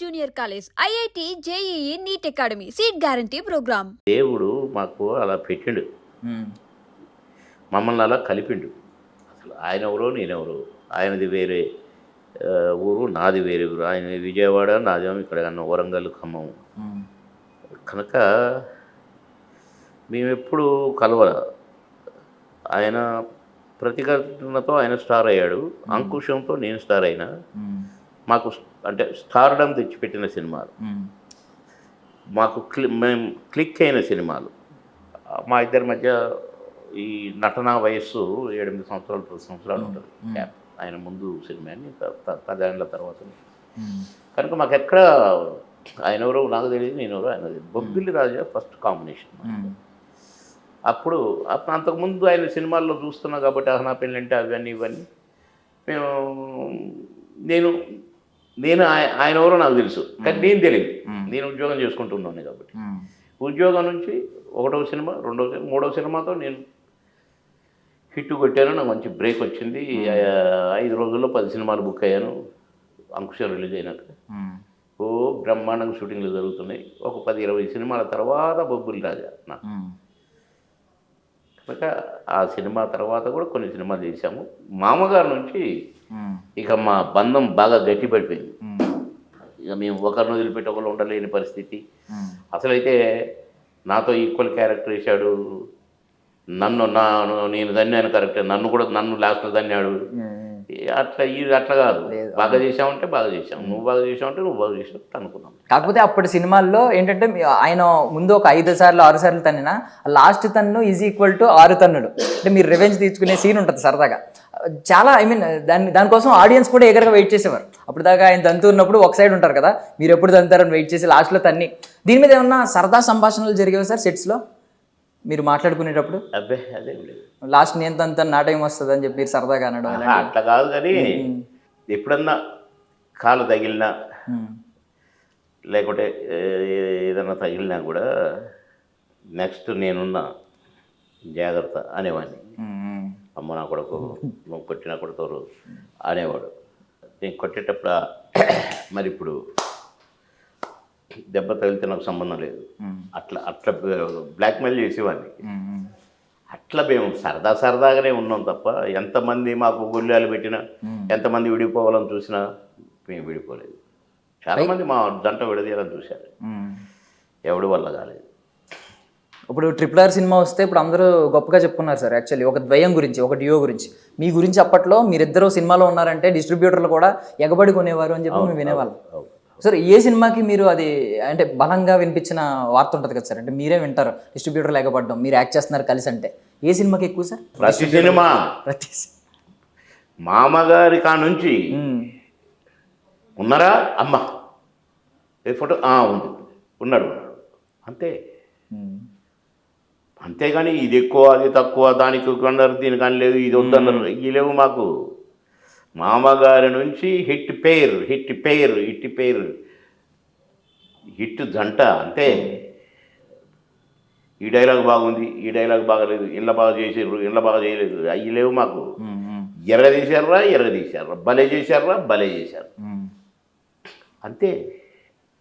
Junior college IIT JEE NEET academy seat guarantee programme. దేవుడు మాకు అలా పెట్టిండు. మమ్మల్ని అలా కలిపిండు. అసలు ఆయన ఎవరో నేనెవరో ఆయనది వేరే ఊరు నాది వేరే ఊరు. ఆయన విజయవాడ నాదేమో ఇక్కడ అన్న వరంగల్ ఖమ్మం. కనుక మేము ఎప్పుడు కలవల. ఆయన ప్రతిఘటనతో ఆయన స్టార్ అయ్యాడు. అంకుశంతో నేను స్టార్ అయినా. మాకు అంటే స్టార్డమ్ తెచ్చిపెట్టిన సినిమాలు. మాకు క్లి మేము క్లిక్ అయిన సినిమాలు. మా ఇద్దరి మధ్య ఈ నటనా వయస్సు ఏడెనిమిది సంవత్సరాలు పది సంవత్సరాలు ఉంటుంది. గ్యాప్ ఆయన ముందు సినిమా అని పదేళ్ళ తర్వాత కనుక మాకు ఎక్కడ ఆయన ఎవరో నాకు తెలియదు నేను ఎవరో ఆయన తెలియదు. Bobbili Raja first combination. అప్పుడు అప్పుడు అంతకుముందు ఆయన సినిమాల్లో చూస్తున్నా కాబట్టి అహనా పెళ్ళి అంటే అవన్నీ ఇవన్నీ. మేము నేను నేను ఆయ- ఆయన ఎవరో నాకు తెలుసు. కానీ నేను తెలియదు. నేను ఉద్యోగం చేసుకుంటున్నాను కాబట్టి. ఉద్యోగం నుంచి ఒకటవ సినిమా రెండవ సినిమా మూడవ సినిమాతో నేను హిట్ కొట్టాను. నాకు మంచి బ్రేక్ వచ్చింది. ఐదు రోజుల్లో పది సినిమాలు బుక్ అయ్యాను. అంకుశం రిలీజ్ అయినాక. ఓ బ్రహ్మాండంగా షూటింగ్లు జరుగుతున్నాయి. ఒక పది ఇరవై సినిమాల తర్వాత బొబ్బులి రాజా నాకు కనుక ఆ సినిమా తర్వాత కూడా కొన్ని సినిమాలు చేశాము. మామగారు నుంచి ఇక మా బంధం బాగా గట్టిపడిపోయింది. ఇక మేము ఒకరిని వదిలిపెట్టి ఒకరు ఉండలేని పరిస్థితి. అసలైతే నాతో ఈక్వల్ క్యారెక్టర్ వేశాడు. నన్ను నా నేను దన్నాను కరెక్ట్ నన్ను కూడా నన్ను లాస్ట్లో దన్నాడు అట్లా ఇది అట్లా కాదు. బాగా చేసావంటే బాగా చేసాం నువ్వు బాగా చేసావంటే నువ్వు బాగా చేసావు అనుకున్నాం. కాకపోతే అప్పటి సినిమాల్లో ఏంటంటే ఆయన ముందు ఒక ఐదు సార్లు ఆరు సార్లు తన్నిన లాస్ట్ తన్ను ఈజ్ ఈక్వల్ టు ఆరు తన్నులు. అంటే మీరు రివెంజ్ తీసుకునే సీన్ ఉంటుంది సరదాగా. చాలా ఐ మీన్ దాని దానికోసం ఆడియన్స్ కూడా ఎగరగా వెయిట్ చేసేవారు. అప్పుడు దాకా ఆయన తంతు ఉన్నప్పుడు ఒక సైడ్ ఉంటారు కదా మీరు ఎప్పుడు తంతారని వెయిట్ చేసి లాస్ట్లో తన్ని. దీని మీద ఏమన్నా సరదా సంభాషణలు జరిగేవి సార్ సెట్స్లో? మీరు మాట్లాడుకునేటప్పుడు? అబ్బే అదేం లేదు లాస్ట్ నేను తంతాను నా టైం వస్తుంది అని చెప్పి మీరు సరదాగా అనడం అట్లా కాదు కానీ ఎప్పుడన్నా కాలు తగిలినా ఉమ్, లేకుంటే ఏ- ఏదన్నా తగిలినా కూడా నెక్స్ట్ నేనున్నా జాగ్రత్త అనేవాడిని. ఉమ్, అమ్మ నా కొడుకు నువ్వు కొట్టిన కొడుతారు అనేవాడు. నేను కొట్టేటప్పుడు ఆ మరి ఇప్పుడు దెబ్బ తగిలితే నాకు సంబంధం లేదు. అట్లా అట్లా బ్లాక్మెయిల్ చేసేవాడిని. అట్లా మేము సరదా సరదాగానే ఉన్నాం తప్ప ఎంతమంది మాకు గుళ్ళాలు పెట్టినా ఎంతమంది విడిపోవాలని చూసినా మేము విడిపోలేదు. చాలామంది మా జంట విడదీయాలని చూశారు. ఎవడి వల్ల కాలేదు. ఇప్పుడు ట్రిపుల్ ఆర్ సినిమా వస్తే ఇప్పుడు అందరూ గొప్పగా చెప్పుకున్నారు సార్ యాక్చువల్లీ ఒక ద్వయం గురించి ఒక డియో గురించి. మీ గురించి అప్పట్లో మీరిద్దరూ సినిమాలో ఉన్నారంటే డిస్ట్రిబ్యూటర్లు కూడా ఎగబడి కొనేవారు అని చెప్పి మేము వినేవాళ్ళం. సార్ ఏ సినిమాకి మీరు అది అంటే బలంగా వినిపించిన వార్త ఉంటుంది కదా సార్ అంటే మీరే వింటారు డిస్ట్రిబ్యూటర్లు ఎగబడడం మీరు యాక్ట్ చేస్తున్నారు కలిసి అంటే. ఏ సినిమాకి ఎక్కువ సార్ ప్రతి సినిమా. ప్రతి మామగారి కా నుంచి మ్మ్. ఉన్నారా? అమ్మ. ఏ ఫోటో? ఆ, ఉంది. ఉన్నాడు. అంతే. అంతేగాని ఇది ఎక్కువ అది తక్కువ దానికి కొన్నారు దీనికి అని లేదు ఇది వద్దన్నారు. ఇవి లేవు మాకు. మామగారి నుంచి hit pair hit pair hit pair. Hit జంట అంతే. ఈ డైలాగ్ బాగుంది ఈ డైలాగ్ బాగలేదు ఇళ్ళ బాగా చేసారు ఇళ్ళ బాగా చేయలేదు అవి లేవు మాకు. ఎర్ర తీశారా ఎర్ర తీశారా? భలే చేశారా భలే చేశారు. అంతే.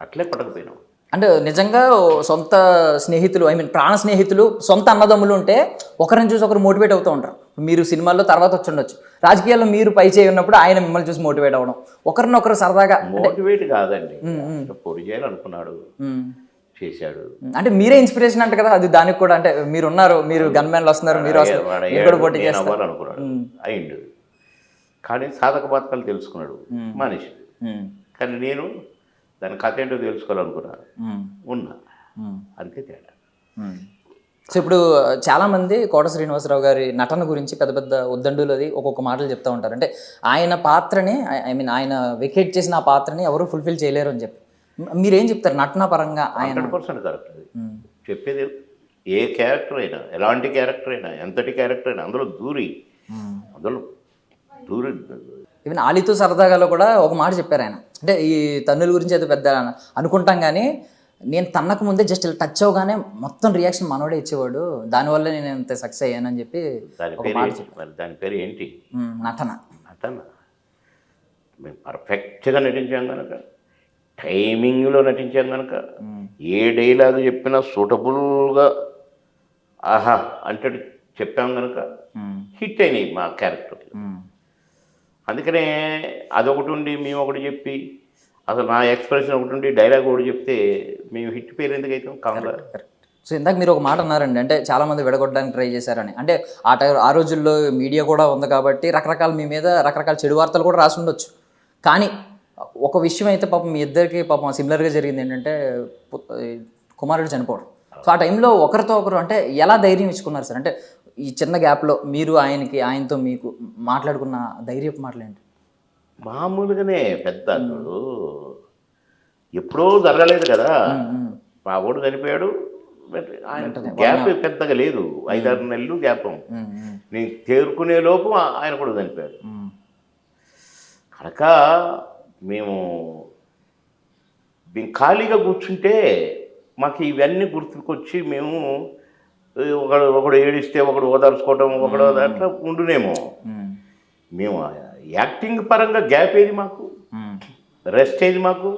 అట్లే పట్టకపోయినాం. అంటే నిజంగా సొంత స్నేహితులు ఐ మీన్ ప్రాణ స్నేహితులు సొంత అన్నదమ్ములు ఉంటే ఒకరిని చూసి ఒకరు మోటివేట్ అవుతూ ఉంటారు. మీరు సినిమాల్లో తర్వాత వచ్చి ఉండొచ్చు రాజకీయాల్లో మీరు పై చేయి ఉన్నప్పుడు ఆయన మిమ్మల్ని చూసి మోటివేట్ అవ్వడం. ఒకరినొకరు సరదాగా మోటివేట్ కాదండి. పొడి చేయాలనుకున్నాడు. చేశాడు. అంటే మీరే ఇన్స్పిరేషన్ అంట కదా అది దానికి కూడా అంటే మీరు ఉన్నారు మీరు గన్ మ్యాన్లు వస్తున్నారు మీరు వస్తున్నారు పోటీ చేస్తారు. అయిండు కానీ సాధక బాధకాలు తెలుసుకున్నాడు. మనిషి. కానీ నేను దాని కథ ఏంటో తెలుసుకోవాలనుకున్నా. మ్మ్. ఉన్నా. అంతే తేడా. సో ఇప్పుడు చాలా మంది కోట శ్రీనివాసరావు గారి నటన గురించి పెద్ద పెద్ద ఉద్దండులు అది ఒక్కొక్క మాటలు చెప్తా ఉంటారు. అంటే ఆయన పాత్రని ఐ మీన్ ఆయన వికెట్ చేసిన ఆ పాత్రని ఎవరు ఫుల్ఫిల్ చేయలేరు అని చెప్పి. మీరేం చెప్తారు? నటన పరంగా ఆయన హండ్రెడ్ పర్సెంట్ కరెక్ట్ అది. మ్మ్. చెప్పేది ఏ క్యారెక్టర్ అయినా ఎలాంటి క్యారెక్టర్ అయినా ఎంతటి క్యారెక్టర్ అయినా అందులో దూరి. అందులో దూరి ఈవెన్ ఆలితో సరదాగాలో కూడా ఒక మాట చెప్పారు ఆయన. అంటే ఈ తన్నుల గురించి అయితే పెద్ద అనుకుంటాం కానీ నేను తన్నకు ముందే జస్ట్ ఇలా టచ్ అవగానే మొత్తం రియాక్షన్ మనోడే ఇచ్చేవాడు. దానివల్ల నేను ఇంత సక్సెస్ అయ్యానని చెప్పి దాని ఒక పేరు మరి దాని పేరు ఏంటి? నటన. నటన? మేము పర్ఫెక్ట్గా నటించాం కనుక టైమింగ్లో నటించాం కనుక ఏ డైలాగ్ చెప్పినా సూటబుల్గా ఆహా అంటే చెప్పాం కనుక హిట్ అయినాయి మా క్యారెక్టర్ అందుకనే అదొకటి ఉండి మేము ఒకటి చెప్పి అసలు నా ఎక్స్ప్రెషన్ ఒకటి ఉండి డైలాగ్ ఒకటి చెప్తే మేము హిట్ పేరు ఎందుకు అవుతాం కామలా సో ఇందాక మీరు ఒక మాట అన్నారండి అంటే చాలా మంది విడగొట్టడానికి ట్రై చేశారని. అంటే ఆ టైం ఆ రోజుల్లో మీడియా కూడా ఉంది కాబట్టి రకరకాల మీ మీద రకరకాల చెడు వార్తలు కూడా రాసి ఉండొచ్చు. కానీ ఒక విషయం అయితే పాపం మీ ఇద్దరికి పాపం సిమిలర్గా జరిగింది ఏంటంటే కుమారుడు చనిపోవడం. సో ఆ టైంలో ఒకరితో ఒకరు అంటే ఎలా ధైర్యం ఇచ్చుకున్నారు సార్? అంటే ఈ చిన్న గ్యాప్లో మీరు ఆయనకి ఆయనతో మీకు మాట్లాడుకున్న ధైర్యపు మాటలు ఏంటి? మామూలుగానే పెద్ద అతడు ఎప్పుడో జరగలేదు కదా. మా ఊడు చనిపోయాడు ఆయన గ్యాప్ పెద్దగా లేదు. ఐదారు నెలలు గ్యాప్. నేను తేరుకునే లోపు ఆయన కూడా చనిపోయాడు. కనుక మేము మేము ఖాళీగా కూర్చుంటే మాకు ఇవన్నీ గుర్తుకొచ్చి మేము ఒకడు ఒకడు ఏడిస్తే ఒకడు ఓదార్చుకోవటం ఒకడు అట్లా ఉండునేమో. మేము. యాక్టింగ్ పరంగా గ్యాప్ ఏది మాకు? రెస్ట్ ఏది మాకు?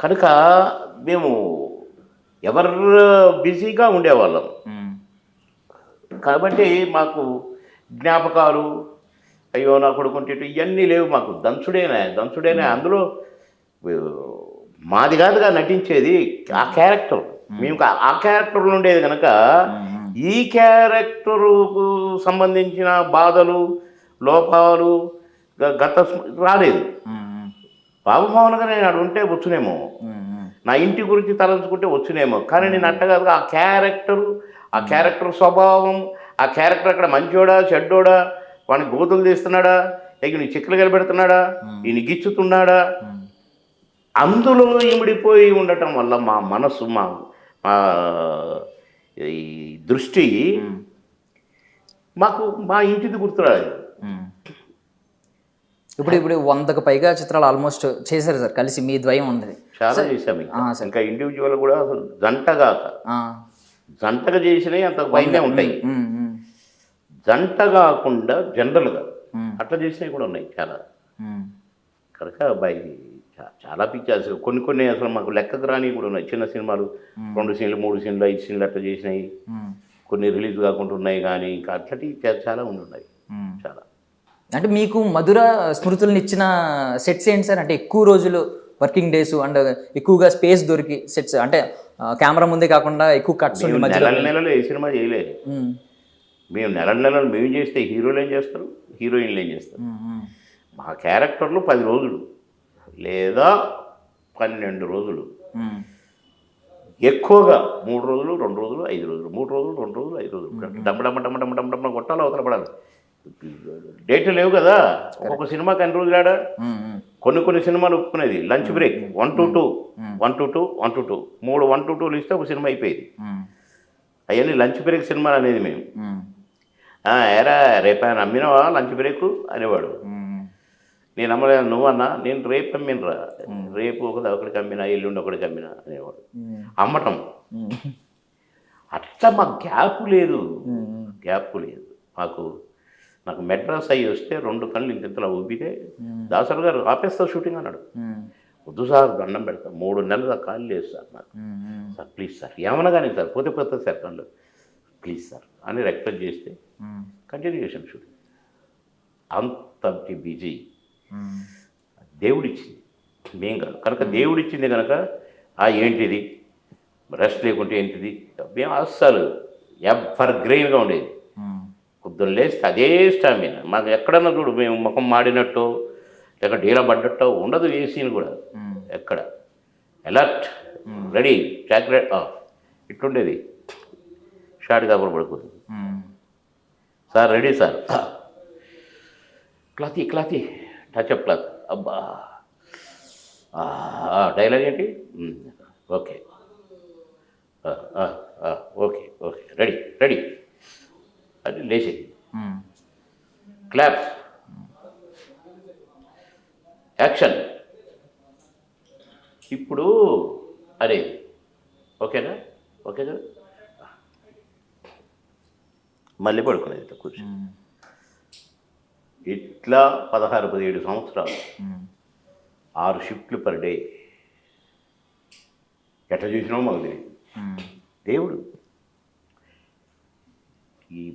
కనుక మేము ఎవరు బిజీగా ఉండేవాళ్ళం. కాబట్టి మాకు జ్ఞాపకాలు అయ్యో నా కొడుకుంటే ఇవన్నీ లేవు మాకు. దంచుడేనా దంచుడేనా. అందులో మాది కాదుగా నటించేది ఆ క్యారెక్టర్. మేము. ఆ క్యారెక్టర్లో ఉండేది కనుక ఈ క్యారెక్టరుకు సంబంధించిన బాధలు లోపాలు గత రాలేదు. బాబుమోహన్గా నేను అక్కడ ఉంటే వచ్చునేమో. నా ఇంటి గురించి తలంచుకుంటే వచ్చునేమో. కానీ నేను అట్టగాదు ఆ క్యారెక్టరు ఆ క్యారెక్టర్ స్వభావం ఆ క్యారెక్టర్ అక్కడ మంచోడా చెడ్డోడా వాడిని గోతులు తీస్తున్నాడా లేక నీ చిక్కులు కలిపెడుతున్నాడా ఈయన గిచ్చుతున్నాడా. అందులో ఇమిడిపోయి ఉండటం వల్ల మా మనసు మా మా ఈ దృష్టి మాకు మా ఇంటిది గుర్తురాలేదు. మ్మ్. ఇప్పుడు ఇప్పుడు వందకు పైగా చిత్రాలు ఆల్మోస్ట్ చేశారు సార్ కలిసి మీ ద్వయం ఉంది. చాలా చేశాము ఇంకా. ఇండివిజువల్ కూడా అసలు జంటగా. జంటగా చేసినవి అంత పైనే ఉంటాయి. మ్మ్, మ్మ్, జంట కాకుండా జనరల్గా. అట్లా చేసినవి కూడా ఉన్నాయి చాలా. కనుక చా- చాలా పిక్చర్స్ కొన్ని కొన్ని అసలు మాకు లెక్కకు రాని కూడా ఉన్నాయి. చిన్న సినిమాలు రెండు సీన్లు మూడు సీన్లు ఐదు సీన్లు అట్లా చేసినాయి. కొన్ని రిలీజ్ కాకుండా ఉన్నాయి కానీ ఇంకా అట్లటి చా- చాలా ఉండి ఉన్నాయి. చాలా. అంటే మీకు మధుర స్మృతులను ఇచ్చిన సెట్స్ ఏంటి సార్? అంటే ఎక్కువ రోజులు వర్కింగ్ డేస్ అండ్ ఎక్కువగా స్పేస్ దొరికి సెట్స్ అంటే కెమెరా ముందే కాకుండా ఎక్కువ కట్స్ మధ్యలో నెలల ఏ సినిమా చేయలేదు. మ్మ్. నెల నెలలు మేము చేస్తే హీరోలు ఏం చేస్తారు? హీరోయిన్లు ఏం చేస్తారు. మా క్యారెక్టర్లు పది రోజులు లేదా పన్నెండు రోజులు. ఎక్కువగా మూడు రోజులు రెండు రోజులు ఐదు రోజులు మూడు రోజులు రెండు రోజులు ఐదు రోజులు. డమ్మ డమ్మ డమ్మ డమ్మ డమ్మ డమ్మ కొట్టాలి అవతల పడాలి. డేట్లు లేవు కదా? ఒక్కొక్క సినిమాకి ఎన్ని రోజులు ఆడా. కొన్ని కొన్ని సినిమాలు ఒప్పుకునేది. Lunch break. One to two. One to two one to two. మూడు వన్ టు టూలు ఇస్తే ఒక సినిమా అయిపోయేది. అవన్నీ లంచ్ బ్రేక్ సినిమాలు అనేది మేము. మ్మ్. "ఆ, ఏరా రేపు ఆయన అమ్మినవా లంచ్ బ్రేక్? అనేవాడు. నేను అమ్మలేదు? నువ్వన్నా? నేను రేపు అమ్మినరా? రేపు ఒక ఒకడికి అమ్మినా ఎల్లుండి ఒకడికి అమ్మినా అనేవాడు. మ్మ్. అమ్మటం. మ్మ్. అట్లా మాకు గ్యాప్ లేదు. గ్యాప్ లేదు. మాకు నాకు మెడ్రాస్ అయ్యి వస్తే రెండు కళ్ళు ఇంతలా ఊపితే దాసర్ గారు ఆపేస్తా షూటింగ్ అన్నాడు. వద్దు సార్ దండం పెడతా. మూడు నెలలు కాళ్ళు లేదు సార్ నాకు. సార్ ప్లీజ్ సార్ ఏమన్నా కానీ సార్ పోతే పోతే సార్ కళ్ళు. ప్లీజ్ సార్ అని రిక్వెస్ట్ చేస్తే. కంటిన్యూ చేశాను షూటింగ్ అంత బిజీ. దేవుడిచ్చింది. మేం కాదు. కనుక దేవుడిచ్చింది కనుక ఆ ఏంటిది? రెస్ట్ లేకుంటే ఏంటిది? మేము అస్సలు ఎవర్ గ్రెయిన్గా ఉండేది. పొద్దున్న లేస్తే అదే స్టామినా. మాకు ఎక్కడన్నా చూడు మేము ముఖం మాడినట్టు లేక డీల పడ్డట్టో ఉండదు ఏ సీన్ కూడా. ఎక్కడ? ఎలర్ట్ రెడీ చాక్లెట్ ఇట్లుండేది. షార్ట్ కాపురం పడుకుంది. Sir ready sir. క్లాతీ క్లాతీ. Touch up cloth. అబ్బా. డైలాగ్ ఏంటి? Okay. Okay okay. Ready ready అది లేచేది. క్లాప్ యాక్షన్ ఇప్పుడు అదే ఓకేనా? ఓకే కదా? మళ్ళీ పడుకునేది ఇట్లా కూర్చొని. మ్మ్. ఇట్లా పదహారు పదిహేడు సంవత్సరాలు. మ్మ్. ఆరు షిఫ్ట్లు పర్ డే. ఎట్లా చూసినామో మాకు తెలియదు దేవుడు ఈ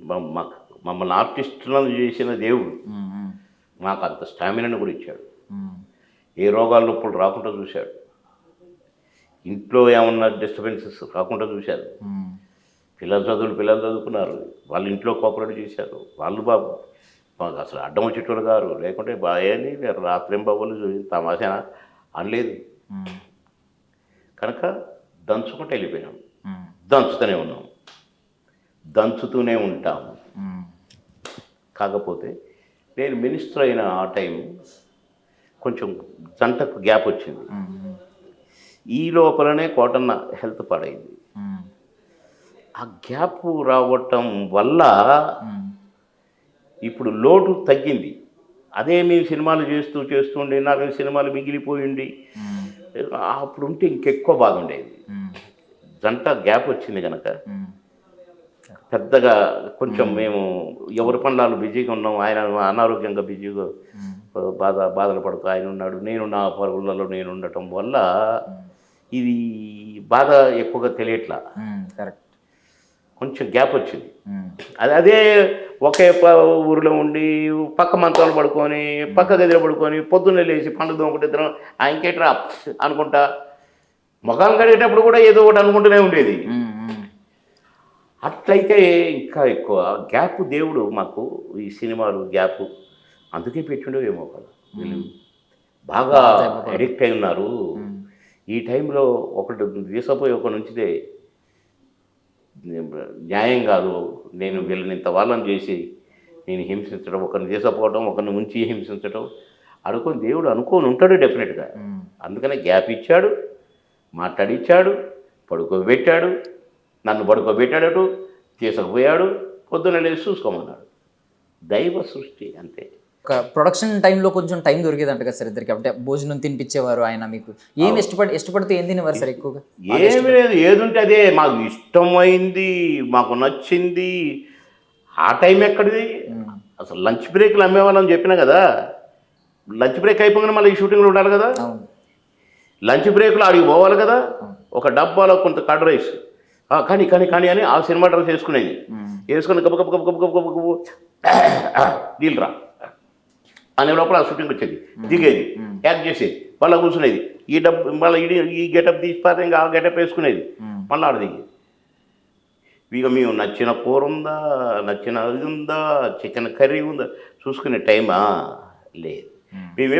మమ్మల్ని ఆర్టిస్టులను చేసిన దేవుడు. మాకు అంత స్టామినాను కూడా ఇచ్చాడు. ఏ రోగాల నొప్పులు రాకుండా చూశాడు. ఇంట్లో ఏమన్నా డిస్టర్బెన్సెస్ రాకుండా చూశారు పిల్లల చదువులు పిల్లలు చదువుకున్నారు. వాళ్ళ ఇంట్లో కోఆపరేట్ చేశారు. వాళ్ళు బాబు మాకు అసలు అడ్డం వచ్చేటోళ్ళు గారు లేకుంటే బాయని రాత్రి బాబులు తమాషా అనలేదు. కనుక దంచుకుంటూ వెళ్ళిపోయినాం. దంచుతూనే ఉన్నాం. దంచుతూనే ఉంటాం కాకపోతే నేను మినిస్టర్ అయిన ఆ టైం కొంచెం జంటకు గ్యాప్ వచ్చింది. ఈ లోపలనే కోటన్న హెల్త్ పాడైంది. ఆ గ్యాప్ రావటం వల్ల ఇప్పుడు లోటు తగ్గింది. అదే మేము సినిమాలు చేస్తూ చేస్తుండే నాకు సినిమాలు మిగిలిపోయింది. అప్పుడు ఉంటే ఇంకెక్కువ బాగుండేది. జంట గ్యాప్ వచ్చింది కనుక పెద్దగా కొంచెం మేము. ఎవరి పనులు బిజీగా ఉన్నాం ఆయన అనారోగ్యంగా బిజీగా బాధ బాధలు పడుతూ ఆయన ఉన్నాడు. నేను నా పరుగులలో నేను ఉండటం వల్ల ఇది బాధ ఎక్కువగా తెలియట్లా. కరెక్ట్. కొంచెం గ్యాప్ వచ్చింది. అది అదే ఒకే ఊరిలో ఉండి పక్క మంచాలు పడుకొని పక్క గదిలో పడుకొని పొద్దున్నే లేచి పండుగ దొంగటి ఇద్దరం ఆ ఇంకేట్రా అనుకుంటా. ముఖాలు కడిగేటప్పుడు కూడా ఏదో ఒకటి అనుకుంటూనే ఉండేది. అట్లయితే ఇంకా ఎక్కువ గ్యాప్ దేవుడు మాకు ఈ సినిమాలు గ్యాప్ అందుకే పెట్టిండేవేమో కదా వీళ్ళు. బాగా అడిక్ట్ అయి ఉన్నారు ఈ టైంలో ఒకటి తీసుకుపోయి ఒక నుంచితే న్యాయం కాదు నేను వీళ్ళని ఇంత వాళ్ళని చేసి నేను హింసించడం ఒకరిని తీసుకుపోవడం ఒకరిని ఉంచి హింసించడం అనుకొని దేవుడు అనుకోని ఉంటాడు డెఫినెట్గా అందుకనే గ్యాప్ ఇచ్చాడు మాట్లాడిచ్చాడు పడుకోబెట్టాడు నన్ను పడుకోబెట్టాడటు తీసుకుపోయాడు పొద్దున్న లేచి చూసుకోమన్నాడు. దైవ సృష్టి అంతే. ఒక ప్రొడక్షన్ టైంలో కొంచెం టైం దొరికేదంట కదా సార్ ఇద్దరికి? అంటే భోజనం తినిపించేవారు ఆయన మీకు. ఏం ఇష్టపడి ఇష్టపడితే ఏం తినేవారు సార్ ఎక్కువగా? ఏమి లేదు. ఏదుంటే అదే. మాకు ఇష్టమైంది మాకు నచ్చింది. ఆ టైం ఎక్కడిది? అసలు లంచ్ బ్రేక్లు అమ్మేవాళ్ళని చెప్పినా కదా. లంచ్ బ్రేక్ అయిపోగానే మళ్ళీ షూటింగ్లో ఉండాలి కదా. లంచ్ బ్రేక్లో ఆడికి పోవాలి కదా. ఒక డబ్బాలో కొంత కర్డ్ రైస్. కానీ కానీ కానీ అని ఆ సినిమా డ్రెస్ వేసుకునేది. వేసుకుని గబ గబ గబ గబ గబ గబ గబ నీళ్ళు రా. అనే లోపల ఆ షూటింగ్ వచ్చేది. దిగేది. యాక్ట్ చేసేది. మళ్ళీ కూర్చునేది. ఈ డబ్బు మళ్ళీ ఈ ఈ గెటప్ తీసిపోతే ఇంకా ఆ గెటప్ వేసుకునేది. మళ్ళీ ఆడ దిగేది. ఇక మేము నచ్చిన కూర ఉందా నచ్చిన అది ఉందా చికెన్ కర్రీ ఉందా చూసుకునే టైమా? లేదు. మేము